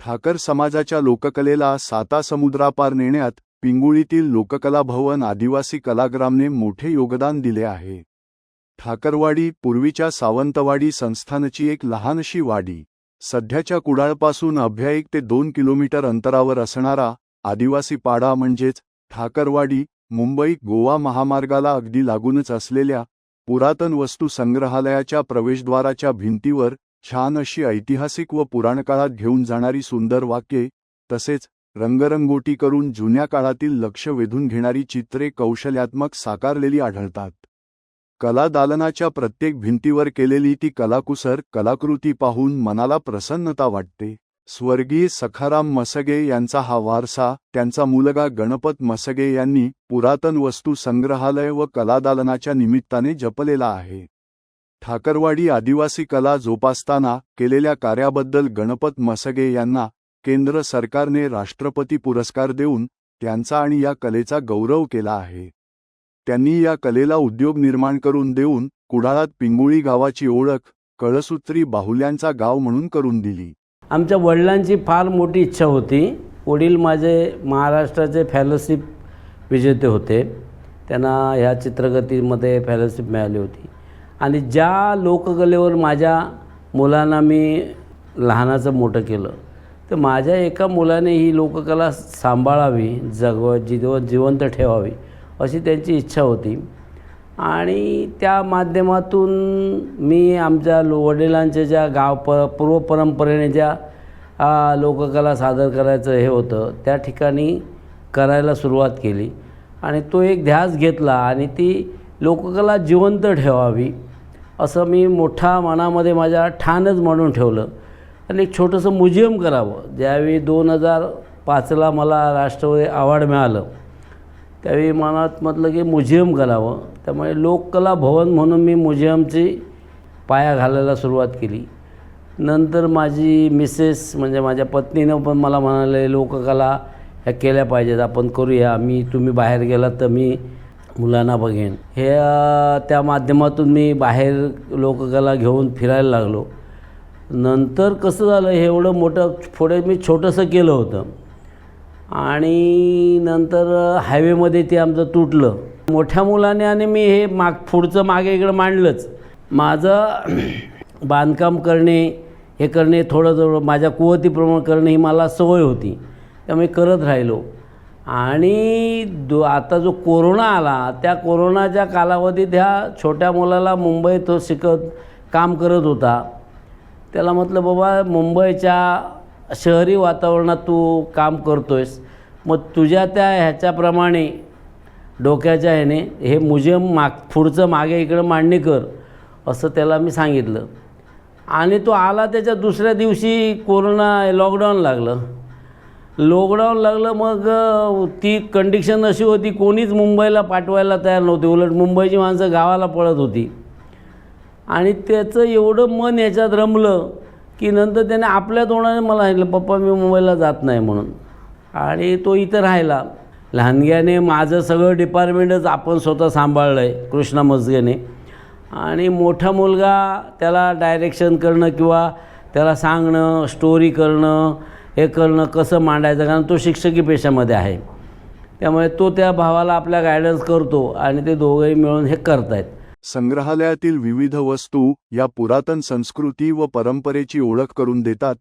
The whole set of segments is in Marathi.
ठाकर समाजाच्या लोककलेला साता समुद्रापार नेण्यात पिंगुळीतील लोककला भवन आदिवासी कलाग्रामने मोठे योगदान दिले आहे. ठाकरवाडी पूर्वीच्या सावंतवाडी संस्थानची एक लहानशी वाडी सध्याच्या कुडाळपासून अभ्या एक ते दोन किलोमीटर अंतरावर असणारा आदिवासी पाडा म्हणजेच ठाकरवाडी मुंबई गोवा महामार्गाला अगदी लागूनच असलेल्या पुरातन वस्तू संग्रहालयाच्या प्रवेशद्वाराच्या भिंतीवर छान अशी ऐतिहासिक व पुराणकाळात घेऊन जाणारी सुंदर वाक्ये तसेच रंगरंगोटी करून जुन्या काळातील लक्ष वेधून घेणारी चित्रे कौशल्यात्मक साकारलेली आढळतात. कला दालनाच्या प्रत्येक भिंतीवर केलेली ती कलाकुसर कलाकृती पाहून मनाला प्रसन्नता वाटते. स्वर्गीय सखाराम मसगे यांचा हा वारसा त्यांचा मुलगा गणपत मसगे यांनी पुरातन वस्तू संग्रहालय व कलादालनाच्या निमित्ताने जपलेला आहे. ठाकरवाडी आदिवासी कला जोपासताना केलेल्या कार्याबद्दल गणपत मसगे यांना केंद्र सरकारने राष्ट्रपती पुरस्कार देऊन त्यांचा आणि या कलेचा गौरव केला आहे. त्यांनी या कलेला उद्योग निर्माण करून देऊन कुडाळात पिंगुळी गावाची ओळख कळसूत्री बाहुल्यांचा गाव म्हणून करून दिली. आमच्या वडिलांची फार मोठी इच्छा होती. वडील माझे महाराष्ट्राचे फॅलोशिप विजेते होते. त्यांना ह्या चित्रगतीमध्ये फॅलोशिप मिळाली होती. आणि ज्या लोककलेवर माझ्या मुलांना मी लहानाचं मोठं केलं तर माझ्या एका मुलाने ही लोककला सांभाळावी जगव जिव जिवंत ठेवावी अशी त्यांची इच्छा होती. आणि त्या माध्यमातून मी आमच्या लो वडिलांच्या ज्या गाव प पूर्व परंपरेने ज्या लोककला सादर करायचं हे होतं त्या ठिकाणी करायला सुरुवात केली. आणि तो एक ध्यास घेतला आणि ती लोककला जिवंत ठेवावी असं मी मोठा मनामध्ये माझ्या ठाणच म्हणून ठेवलं. आणि एक छोटंसं म्युझियम करावं. ज्यावेळी दोन हजार पाचला मला राष्ट्रपती अवॉर्ड मिळालं त्यावेळी मनात म्हटलं की म्युझियम करावं. त्यामुळे लोककला भवन म्हणून मी म्युझियमची पाया घालायला सुरुवात केली. नंतर माझी मिसेस म्हणजे माझ्या पत्नीनं पण मला म्हणाले लोककला ह्या केल्या पाहिजेत. आपण करूया. मी तुम्ही बाहेर गेलात तर मी मुलांना बघेन. हे त्या माध्यमातून मी बाहेर लोककला घेऊन फिरायला लागलो. नंतर कसं झालं हे एवढं मोठं पुढे मी छोटंसं केलं होतं. आणि नंतर हायवेमध्ये ते आमचं तुटलं. मोठ्या मुलाने आणि मी हे माग पुढचं मागे इकडं मांडलंच. माझं बांधकाम करणे हे करणे थोडं थोडं माझ्या कुवतीप्रमाणे करणे ही मला सवय होती. त्यामुळे करत राहिलो. आणि दो आता जो कोरोना आला त्या कोरोनाच्या कालावधीत ह्या छोट्या मुलाला मुंबईत तो शिकत काम करत होता. त्याला म्हटलं बाबा मुंबईच्या शहरी वातावरणात तू काम करतो आहेस मग तुझ्या त्या ह्याच्याप्रमाणे डोक्याच्या ह्याने हे म्युझियम माग पुढचं मागे इकडं मांडणी कर असं त्याला मी सांगितलं. आणि तो आला त्याच्या दुसऱ्या दिवशी कोरोना लॉकडाऊन लागलं. लॉकडाऊन लागलं मग ती कंडिशन अशी होती कोणीच मुंबईला पाठवायला तयार नव्हती. उलट मुंबईची माणसं गावाला पळत होती. आणि त्याचं एवढं मन याच्यात रमलं की नंतर त्याने आपल्या तोंडाने मला सांगितलं पप्पा मी मुंबईला जात नाही म्हणून. आणि तो इथं राहिला. लहानग्याने माझं सगळं डिपार्टमेंटच आपण स्वतः सांभाळलं आहे कृष्णा मजगेने. आणि मोठा मुलगा त्याला डायरेक्शन करणं किंवा त्याला सांगणं स्टोरी करणं हे करणं कसं मांडायचं कारण तो शिक्षकी पेशामध्ये आहे. त्यामुळे तो त्या भावाला आपल्या गायडन्स करतो आणि ते दोघंही मिळून हे करतायत. संग्रहालयातील विविध वस्तू या पुरातन संस्कृती व परंपरेची ओळख करून देतात.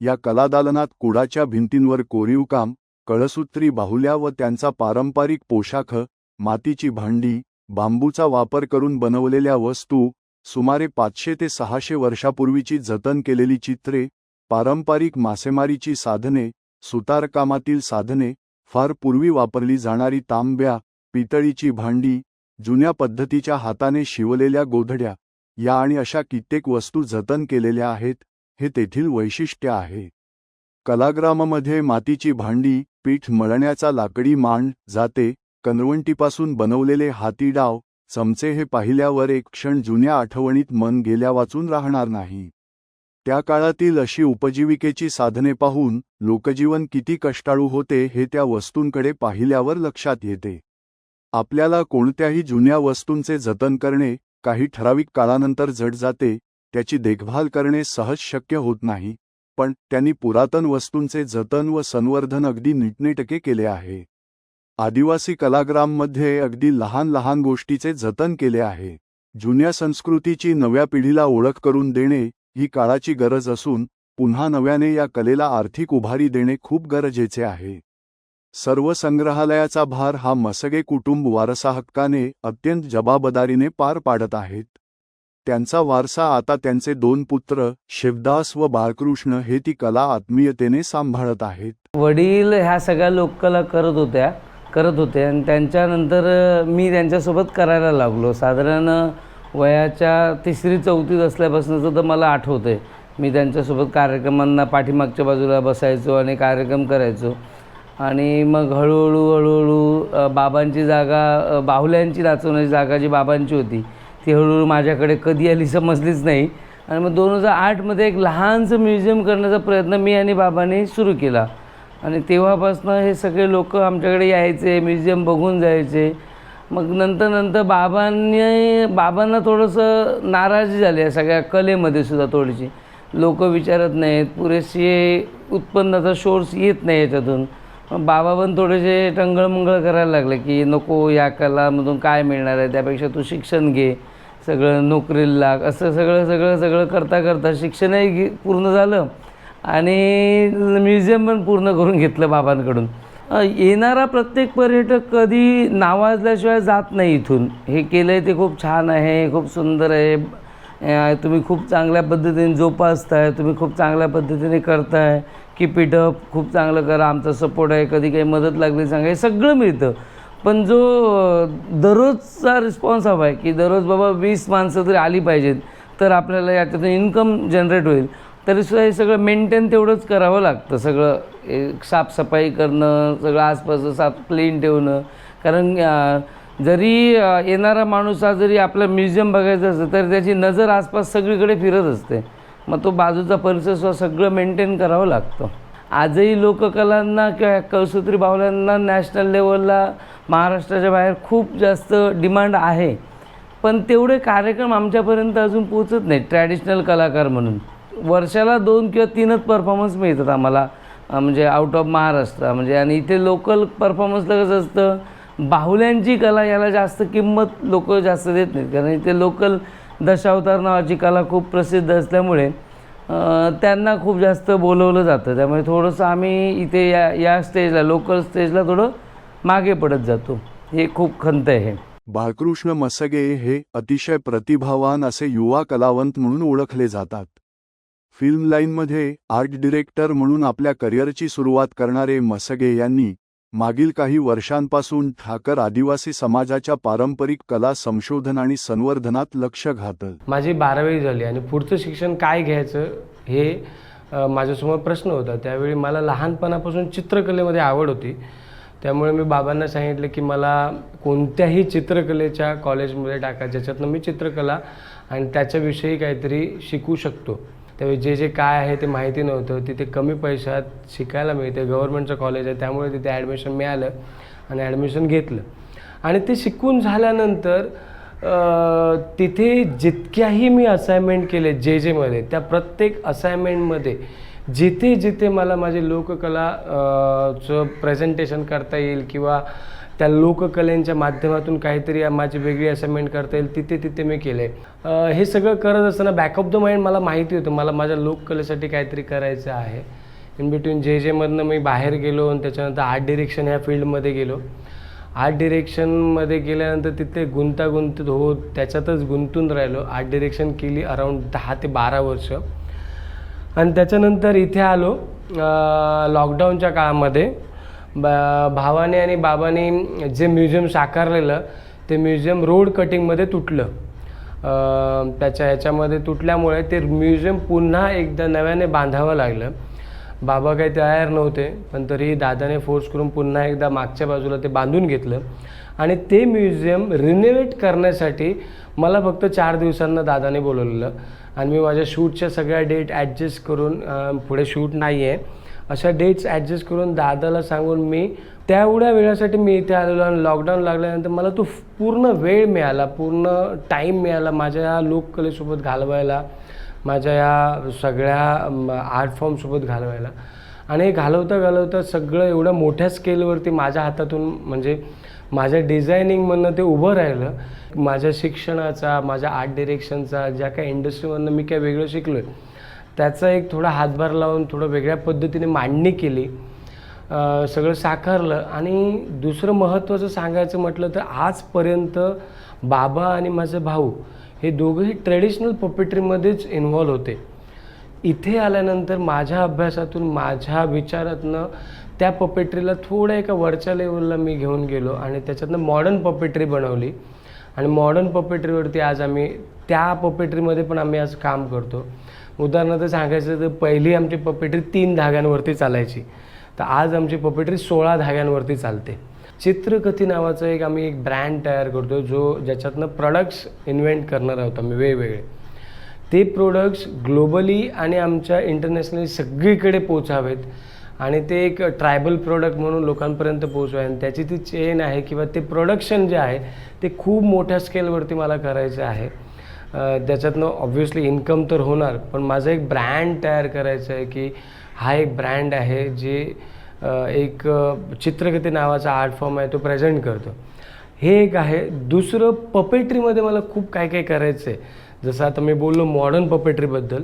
या कलादालनात कुडाच्या भिंतींवर कोरीवकाम कळसूत्री बाहुल्या व त्यांचा पारंपरिक पोशाख मातीची भांडी बांबूचा वापर करून बनवलेल्या वस्तू सुमारे पाचशे ते सहाशे वर्षापूर्वीची जतन केलेली चित्रे पारंपरिक मासेमारीची साधने सुतारकामातील साधने फार पूर्वी वापरली जाणारी तांब्या पितळीची भांडी जुन्या पद्धतीच्या हाताने शिवलेल्या गोधड्या या आणि अशा कित्येक वस्तू जतन केलेल्या आहेत हे तेथील वैशिष्ट्य आहे. कलाग्राममध्ये मातीची भांडी पीठ मळण्याचा लाकडी मांड जाते कनवंटीपासून बनवलेले हातीडाव चमचे हे पाहिल्यावर एक क्षण जुन्या आठवणीत मन गेल्या वाचून राहणार नाही. त्या काळातील अशी उपजीविकेची साधने पाहून लोकजीवन किती कष्टाळू होते हे त्या वस्तूंकडे पाहिल्यावर लक्षात येते. आपल्याला कोणत्याही जुन्या वस्तूंचे जतन करणे काही ठराविक काळानंतर जड जाते त्याची देखभाल करणे सहज शक्य होत नाही पण त्यांनी पुरातन वस्तूंचे जतन व संवर्धन अगदी नीटनेटके केले आहे. आदिवासी कलाग्राममध्ये अगदी लहान लहान गोष्टीचे जतन केले आहे. जुन्या संस्कृतीची नव्या पिढीला ओळख करून देणे ही काळाची गरज असून पुन्हा नव्याने या कलेला आर्थिक उभारी देणे खूप गरजेचे आहे. सर्व संग्रहालयाचा भार हा मसगे कुटुंब वारसा हक्काने अत्यंत जबाबदारीने पार पाडत आहेत. त्यांचा वारसा आता त्यांचे दोन पुत्र शिवदास व बाळकृष्ण हे ती कला आत्मीयतेने सांभाळत आहेत. वडील ह्या सगळ्या लोककला करत होत्या करत होते. आणि त्यांच्यानंतर मी त्यांच्यासोबत करायला लागलो. साधारण वयाच्या तिसरी चौथीत असल्यापासूनचं तर मला आठवतं आहे मी त्यांच्यासोबत कार्यक्रमांना पाठीमागच्या बाजूला बसायचो आणि कार्यक्रम करायचो. आणि मग हळूहळू हळूहळू बाबांची जागा बाहुल्यांची नाचवण्याची जागा जी बाबांची होती ती हळूहळू माझ्याकडे कधी आली समजलीच नाही. आणि मग दोन हजार आठमध्ये एक लहानसं म्युझियम करण्याचा प्रयत्न मी आणि बाबांनी सुरू केला. आणि तेव्हापासून हे सगळे लोक आमच्याकडे यायचे म्युझियम बघून जायचे. मग नंतर नंतर बाबांनी बाबांना थोडंसं नाराजी झाली आहे सगळ्या कलेमध्ये सुद्धा थोडीशी. लोक विचारत नाहीत पुरेशी उत्पन्नाचा सोर्स येत नाही याच्यातून. बाबा पण थोडेसे टंगळमंगळ करायला लागले की नको या कलामधून काय मिळणार आहे त्यापेक्षा तू शिक्षण घे. सगळं नोकरीला लाग असं सगळं सगळं सगळं करता करता शिक्षणही घे पूर्ण झालं. आणि म्युझियम पण पूर्ण करून घेतलं बाबांकडून. येणारा प्रत्येक पर्यटक कधी नावाजल्याशिवाय जात नाही इथून. हे केलं आहे ते खूप छान आहे खूप सुंदर आहे. तुम्ही खूप चांगल्या पद्धतीने जोपासताय तुम्ही खूप चांगल्या पद्धतीने करताय. की पिटअप खूप चांगलं करा आमचा सपोर्ट आहे कधी काही मदत लागली सांगा हे सगळं मिळतं. पण जो दररोजचा रिस्पॉन्स हवा आहे की दररोज बाबा वीस माणसं तरी आली पाहिजेत तर आपल्याला याच्यातून इन्कम जनरेट होईल. तरीसुद्धा हे सगळं मेंटेन तेवढंच करावं लागतं. सगळं साफसफाई करणं सगळं आसपासचं साफ क्लीन ठेवणं. कारण जरी येणारा माणूस हा जरी आपलं म्युझियम बघायचं असतं तर त्याची नजर आसपास सगळीकडे फिरत असते. मग तो बाजूचा परिसर सगळं मेंटेन करावं लागतं. आजही लोककलांना किंवा कळसूत्री बाहुल्यांना नॅशनल लेवलला महाराष्ट्राच्या बाहेर खूप जास्त डिमांड आहे. पण तेवढे कार्यक्रम आमच्यापर्यंत अजून पोचत नाहीत ट्रॅडिशनल कलाकार म्हणून. वर्षाला दोन किंवा तीनच परफॉर्मन्स मिळतात आम्हाला. म्हणजे आउट ऑफ महाराष्ट्र. म्हणजे आणि इथे लोकल परफॉर्मन्सला कसं असतं. बाहुल्यांची कला याला जास्त किंमत लोक जास्त देत नाहीत. कारण इथे लोकल दशावतार नावाची कला खूप प्रसिद्ध असल्यामुळे त्यांना खूप जास्त बोलवलं जातं. त्यामुळे थोडंसं आम्ही इथे या या स्टेजला लोकल स्टेजला थोडं मागे पडत जातो. हे खूप खंत आहे. बाळकृष्ण मसगे हे अतिशय प्रतिभावान असे युवा कलावंत म्हणून ओळखले जातात. फिल्म लाईनमध्ये आर्ट डिरेक्टर म्हणून आपल्या करिअरची सुरुवात करणारे मसगे यांनी मागील काही वर्षांपासून ठाकर आदिवासी समाजाच्या पारंपरिक कला संशोधन आणि संवर्धनात लक्ष घातलं. माझी बारावी झाली आणि पुढचं शिक्षण काय घ्यायचं हे माझ्यासमोर प्रश्न होता. त्यावेळी मला लहानपणापासून चित्रकलेमध्ये आवड होती. त्यामुळे मी बाबांना सांगितलं की मला कोणत्याही चित्रकलेच्या कॉलेजमध्ये टाका ज्याच्यातनं मी चित्रकला आणि त्याच्याविषयी काहीतरी शिकू शकतो. त्यावेळी जे जे काय आहे ते माहिती नव्हतं. तिथे कमी पैशात शिकायला मिळते. गव्हर्नमेंटचं कॉलेज आहे. त्यामुळे तिथे ॲडमिशन मिळालं आणि ॲडमिशन घेतलं. आणि ते शिकून झाल्यानंतर तिथे जितक्याही मी असाइनमेंट केले जे जेमध्ये त्या प्रत्येक असाइनमेंटमध्ये जिथे जिथे मला माझी लोककला चं प्रेझेंटेशन करता येईल किंवा त्या लोककलेंच्या माध्यमातून काहीतरी माझी वेगळी असाइनमेंट करता येईल तिथे तिथे मी केले आहे हे सगळं करत असताना बॅक ऑफ द माइंड मला माहिती होतं मला माझ्या लोककलेसाठी काहीतरी करायचं आहे. इन बिटवीन जे जेमधनं मी बाहेर गेलो आणि त्याच्यानंतर आर्ट डिरेक्शन ह्या फील्डमध्ये गेलो. आर्ट डिरेक्शनमध्ये गेल्यानंतर तिथे गुंतागुंत होत त्याच्यातच गुंतून राहिलो. आर्ट डिरेक्शन केली अराऊंड दहा ते बारा वर्ष. आणि त्याच्यानंतर इथे आलो लॉकडाऊनच्या काळामध्ये. बा भावाने आणि बाबाने जे म्युझियम साकारलेलं ते म्युझियम रोड कटिंगमध्ये तुटलं. त्याच्या ह्याच्यामध्ये तुटल्यामुळे ते म्युझियम पुन्हा एकदा नव्याने बांधावं लागलं. बाबा काही तयार नव्हते पण तरीही दादाने फोर्स करून पुन्हा एकदा मागच्या बाजूला ते बांधून घेतलं. आणि ते म्युझियम रिनोव्हेट करण्यासाठी मला फक्त चार दिवसांना दादाने बोलवलेलं. आणि मी माझ्या शूटच्या सगळ्या डेट ॲडजस्ट करून पुढे शूट नाही आहे अशा डेट्स ॲडजस्ट करून दादाला सांगून मी तेवढ्या वेळासाठी मी इथे आलेलो आणि लॉकडाऊन लागल्यानंतर मला तो पूर्ण वेळ मिळाला पूर्ण टाईम मिळाला माझ्या या लोककलेसोबत घालवायला माझ्या या सगळ्या आर्ट फॉर्मसोबत घालवायला. आणि हे घालवता घालवता सगळं एवढं मोठ्या स्केलवरती माझ्या हातातून म्हणजे माझ्या डिझायनिंगमधनं ते उभं राहिलं. माझ्या शिक्षणाचा माझ्या आर्ट डिरेक्शनचा ज्या काही इंडस्ट्रीमधनं मी काय वेगळं शिकलो आहे त्याचा एक थोडा हातभार लावून थोडं वेगळ्या पद्धतीने मांडणी केली. सगळं साकारलं आणि दुसरं महत्त्वाचं सांगायचं म्हटलं तर आजपर्यंत बाबा आणि माझा भाऊ हे दोघंही ट्रेडिशनल पपेट्रीमध्येच इन्व्हॉल्व होते. इथे आल्यानंतर माझ्या अभ्यासातून माझ्या विचारातनं त्या पपेट्रीला थोड्या एका वरच्या लेवलला मी घेऊन गेलो आणि त्याच्यातनं मॉडर्न पपेट्री बनवली. आणि मॉडर्न पपेट्रीवरती आज आम्ही त्या पपेट्रीमध्ये पण आम्ही आज काम करतो. उदाहरणार्थ सांगायचं तर पहिली आमची पपेटरी तीन धाग्यांवरती चालायची. तर आज आमची पपेटरी सोळा धाग्यांवरती चालते. चित्रकथी नावाचं एक आम्ही एक ब्रँड तयार करतो जो ज्याच्यातनं प्रोडक्ट्स इन्व्हेंट करणार आहोत आम्ही वेगवेगळे. ते प्रोडक्ट्स ग्लोबली आणि आमच्या इंटरनॅशनली सगळीकडे पोचावेत आणि ते एक ट्रायबल प्रोडक्ट म्हणून लोकांपर्यंत पोचवावे आणि त्याची ती चेन आहे किंवा ते प्रोडक्शन जे आहे ते खूप मोठ्या स्केलवरती मला करायचं आहे. त्याच्यातनं ऑब्व्हियसली इन्कम तर होणार पण माझं एक ब्रँड तयार करायचं आहे की हा एक ब्रँड आहे जे एक चित्रकथे नावाचा आर्ट फॉर्म आहे तो प्रेझेंट करतो. हे एक आहे. दुसरं पपेट्रीमध्ये मला खूप काय काय करायचं आहे जसं आता मी बोललो मॉडर्न पपेट्रीबद्दल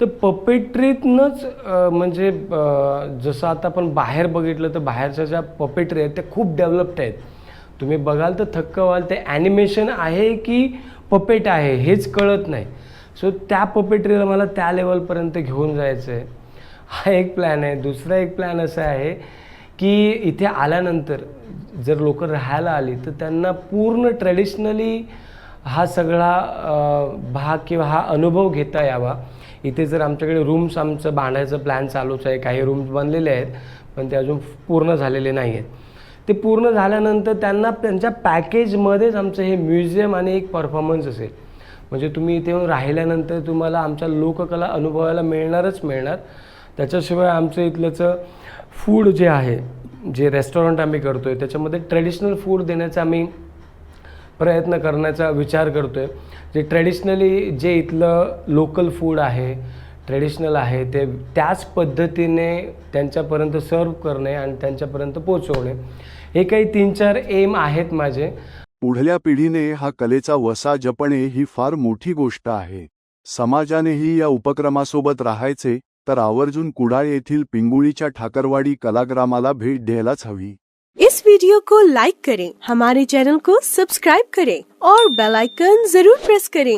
तर पपेट्रीतनंच म्हणजे जसं आता आपण बाहेर बघितलं तर बाहेरच्या ज्या पपेट्री आहेत त्या खूप डेव्हलप्ड आहेत. तुम्ही बघाल तर थक्क व्हाल ते ॲनिमेशन आहे की पपेट आहे हेच कळत नाही. सो त्या पपेट्रीला मला त्या लेवलपर्यंत घेऊन जायचं आहे हा एक प्लॅन आहे. दुसरा एक प्लॅन असा आहे की इथे आल्यानंतर जर लोक राहायला आली तर त्यांना पूर्ण ट्रेडिशनली हा सगळा भाग किंवा हा अनुभव घेता यावा. इथे जर आमच्याकडे रूम्स आमचं बांधायचं प्लॅन चालूच आहे. काही रूम्स बनलेले आहेत पण ते अजून पूर्ण झालेले नाही आहेत ते पूर्ण झाल्यानंतर त्यांना त्यांच्या पॅकेजमध्येच आमचं हे म्युझियम आणि एक परफॉर्मन्स असेल. म्हणजे तुम्ही इथे येऊन राहिल्यानंतर तुम्हाला आमच्या लोककला अनुभवायला मिळणारच मिळणार. त्याच्याशिवाय आमचं इथलंचं फूड जे आहे जे रेस्टॉरंट आम्ही करतो आहे त्याच्यामध्ये ट्रेडिशनल फूड देण्याचा आम्ही प्रयत्न करण्याचा विचार करतो आहे जे ट्रेडिशनली जे इथलं लोकल फूड आहे ट्रेडिशनल आहे ते त्याच पद्धतीने त्यांच्यापर्यंत सर्व करणे आणि त्यांच्यापर्यंत पोचवणे हे काही तीन चार एम आहेत माझे. पुढल्या पिढीने हा कलेचा वसा जपणे ही फार मोठी गोष्ट आहे. समाजानेही या उपक्रमासोबत राहायचे तर आवर्जून कुडाळ येथील पिंगुळीच्या ठाकरवाडी कलाग्रामाला भेट द्यायलाच हवी. इस वीडियो को लाइक करें हमारे चैनल को सब्सक्राइब करें और बेल आइकन जरूर प्रेस करें।